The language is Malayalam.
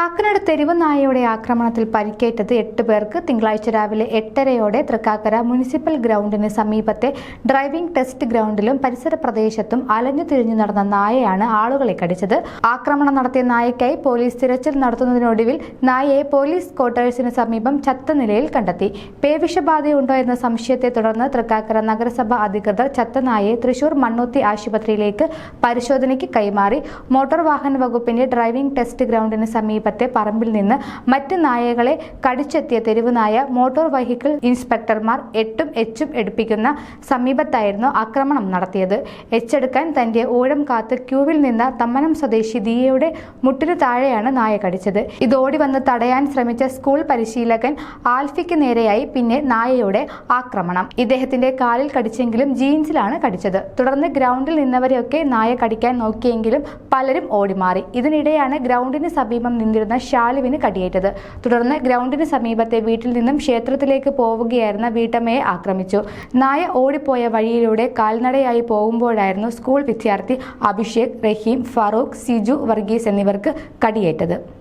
കാക്കനാട് തെരുവ് നായയുടെ ആക്രമണത്തിൽ പരിക്കേറ്റത് എട്ട് പേർക്ക് തിങ്കളാഴ്ച രാവിലെ എട്ടരയോടെ തൃക്കാക്കര മുനിസിപ്പൽ ഗ്രൗണ്ടിന് സമീപത്തെ ഡ്രൈവിംഗ് ടെസ്റ്റ് ഗ്രൗണ്ടിലും പരിസര പ്രദേശത്തും അലഞ്ഞു തിരിഞ്ഞു നടന്ന നായയാണ് ആളുകളെ കടിച്ചത്. ആക്രമണം നടത്തിയ നായയ്ക്കായി പോലീസ് തിരച്ചിൽ നടത്തുന്നതിനൊടുവിൽ നായയെ പോലീസ് ക്വാർട്ടേഴ്സിന് സമീപം ചത്ത നിലയിൽ കണ്ടെത്തി. പേവിഷബാധയുണ്ടോ എന്ന സംശയത്തെ തുടർന്ന് തൃക്കാക്കര നഗരസഭ അധികൃതർ ചത്ത നായയെ തൃശൂർ മണ്ണൂത്തി ആശുപത്രിയിലേക്ക് പരിശോധനയ്ക്ക് കൈമാറി. മോട്ടോർ വാഹന വകുപ്പിന്റെ ഡ്രൈവിംഗ് ടെസ്റ്റ് ഗ്രൗണ്ടിന് സമീപത്തെ പറമ്പിൽ നിന്ന് മറ്റ് നായകളെ കടിച്ചെത്തിയ തെരുവ് നായ മോട്ടോർ വെഹിക്കിൾ ഇൻസ്പെക്ടർമാർ എട്ടും എച്ചും എടുപ്പിക്കുന്ന സമീപത്തായിരുന്നു ആക്രമണം നടത്തിയത്. എച്ചെടുക്കാൻ തന്റെ ഊഴം കാത്ത് ക്യൂവിൽ നിന്ന തമ്മനം സ്വദേശി ദിയയുടെ മുട്ടിനു താഴെയാണ് നായ കടിച്ചത്. ഇതോടി വന്ന് തടയാൻ ശ്രമിച്ച സ്കൂൾ പരിശീലകൻ ആൽഫിക്ക് നേരെയായി പിന്നെ നായയുടെ ആക്രമണം. ഇദ്ദേഹത്തിന്റെ കാലിൽ കടിച്ചെങ്കിലും ജീൻസിലാണ് കടിച്ചത്. തുടർന്ന് ഗ്രൗണ്ടിൽ നിന്നവരെയൊക്കെ നായ കടിക്കാൻ നോക്കിയെങ്കിലും പലരും ഓടിമാറി. ഇതിനിടെയാണ് ഗ്രൗണ്ടിന് സമീപം നിന്നിരുന്ന ഷാലുവിന് കടിയേറ്റത്. തുടർന്ന് ഗ്രൗണ്ടിന് സമീപത്തെ വീട്ടിൽ നിന്നും ക്ഷേത്രത്തിലേക്ക് പോവുകയായിരുന്ന വീട്ടമ്മയെ ആക്രമിച്ചു. നായ ഓടിപ്പോയ വഴിയിലൂടെ കാൽനടയായി പോകുമ്പോഴായിരുന്നു സ്കൂൾ വിദ്യാർത്ഥി അഭിഷേക് റഹീം ഫറൂഖ് സിജു വർഗീസ് എന്നിവർക്ക് കടിയേറ്റത്.